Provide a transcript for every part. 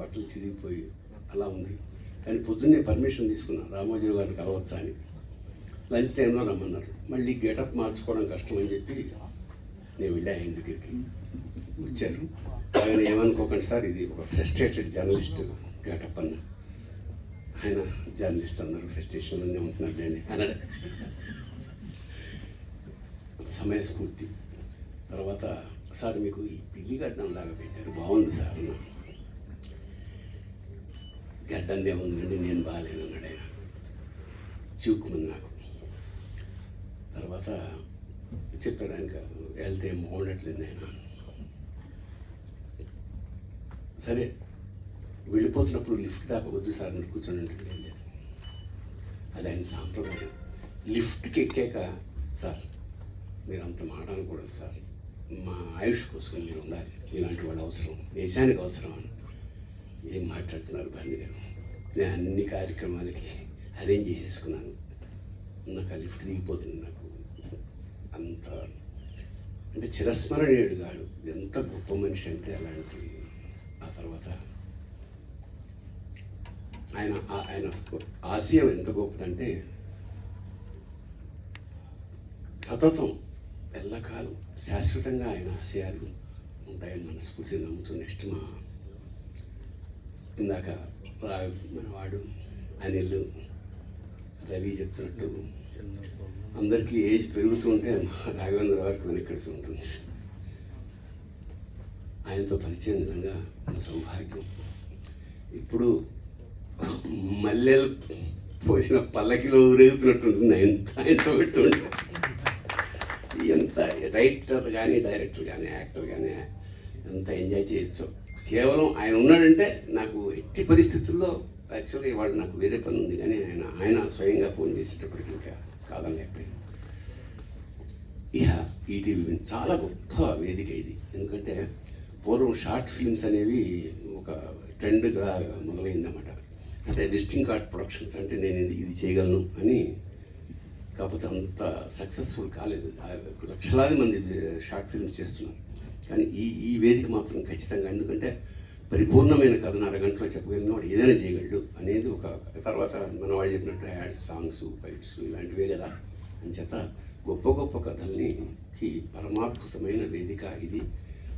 బట్టలు చిరిగిపోయి అలా ఉంది. కానీ పొద్దున్నే పర్మిషన్ తీసుకున్నా రామోజీ గారిని కలవచ్చా అని. లంచ్ టైంలో రమ్మన్నారు. మళ్ళీ గెటప్ మార్చుకోవడం కష్టం అని చెప్పి నేను వెళ్ళా ఆయన దగ్గరికి. వచ్చారు ఆయన ఏమనుకోకండి సార్ ఇది ఒక ఫ్రస్ట్రేటెడ్ జర్నలిస్ట్ గెటప్ అన్న. ఆయన జర్నలిస్ట్ అన్నారు ఫ్రస్ట్రేషన్లోనే ఉంటున్నారు అండి అన్నాడు. సమయస్ఫూర్తి తర్వాత సార్ మీకు ఈ పిల్లి గడ్డం లాగా పెట్టారు. బాగుంది సార్ అన్న గడ్డందే ఉందండి నేను బాగాలేను అన్నాడు. ఆయన చిక్కుమంది నాకు. తర్వాత చెప్పారు ఆయన వెళ్తే ఏం బాగుండట్లేదు ఆయన సరే వెళ్ళిపోతున్నప్పుడు లిఫ్ట్ దాకా వద్దు సార్ మీరు కూర్చొని లేదు. అది ఆయన సాంప్రదాయం. లిఫ్ట్కి ఎక్కాక సార్ మీరు అంత మాట అనకూడదు సార్. మా ఆయుష్ కోసం మీరు ఉండాలి. ఇలాంటి వాళ్ళు అవసరం. దేశానికి అవసరం అని. ఏం మాట్లాడుతున్నారు బండి గారు? నేను అన్ని కార్యక్రమాలకి అరేంజ్ చేసేసుకున్నాను. నాకు ఆ లిఫ్ట్ దిగిపోతుంది నాకు. అంత అంటే చిరస్మరణీయుడు గాడు ఎంత గొప్ప మనిషి అంటే అలాంటి ఆ తర్వాత ఆయన ఆయన ఆశయం ఎంత గొప్పదంటే సతతం ఎల్లకాలం శాశ్వతంగా ఆయన ఆశయాలు ఉంటాయని మనస్ఫూర్తిగా నమ్ముతూ నెక్స్ట్ మా ఇందాక రా మనవాడు అనిల్ రవి చెప్తున్నట్టు అందరికీ ఏజ్ పెరుగుతూ ఉంటే రాఘవేంద్ర వారికి వెనకెడుతూ ఉంటుంది. ఆయనతో పరిచయం నిజంగా నా సౌభాగ్యం. ఇప్పుడు మల్లెలు పోసిన పల్లకిలో ఊరేగుతున్నట్టుంటుంది. ఆయన ఆయనతో పెడుతుంటే ఎంత రైటర్ కానీ డైరెక్టర్ కానీ యాక్టర్ కానీ ఎంత ఎంజాయ్ చేయొచ్చు. కేవలం ఆయన ఉన్నాడంటే నాకు ఎట్టి పరిస్థితుల్లో యాక్చువల్గా ఇవాళ నాకు వేరే పని ఉంది. కానీ ఆయన ఆయన స్వయంగా ఫోన్ చేసేటప్పటికి ఇంకా కాదనలేకపోయింది ఇహ ఈటీవీ చాలా గొప్ప వేదిక ఇది. ఎందుకంటే పూర్వం షార్ట్ ఫిల్మ్స్ అనేవి ఒక ట్రెండ్గా మొదలైందన్నమాట. అంటే విజిటింగ్ కార్డ్ ప్రొడక్షన్స్ అంటే నేను ఇది ఇది చేయగలను అని కాకపోతే అంత సక్సెస్ఫుల్ కాలేదు. లక్షలాది మంది షార్ట్ ఫిల్మ్స్ చేస్తున్నారు. కానీ ఈ ఈ వేదిక మాత్రం ఖచ్చితంగా. ఎందుకంటే పరిపూర్ణమైన కథను అరగంటలో చెప్పగలిగిన వాడు ఏదైనా చేయగలడు అనేది ఒక తర్వాత మన వాళ్ళు చెప్పినట్టు యాడ్స్ సాంగ్స్ ఫైట్స్ ఇలాంటివే కదా. అని చేత గొప్ప గొప్ప కథల్నికి పరమాద్భుతమైన వేదిక ఇది.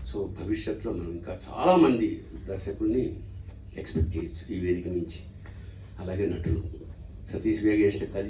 సో భవిష్యత్తులో మనం ఇంకా చాలామంది దర్శకుల్ని ఎక్స్పెక్ట్ చేయొచ్చు ఈ వేదిక నుంచి. అలాగే నటులు సతీష్ వేగేసిన కథ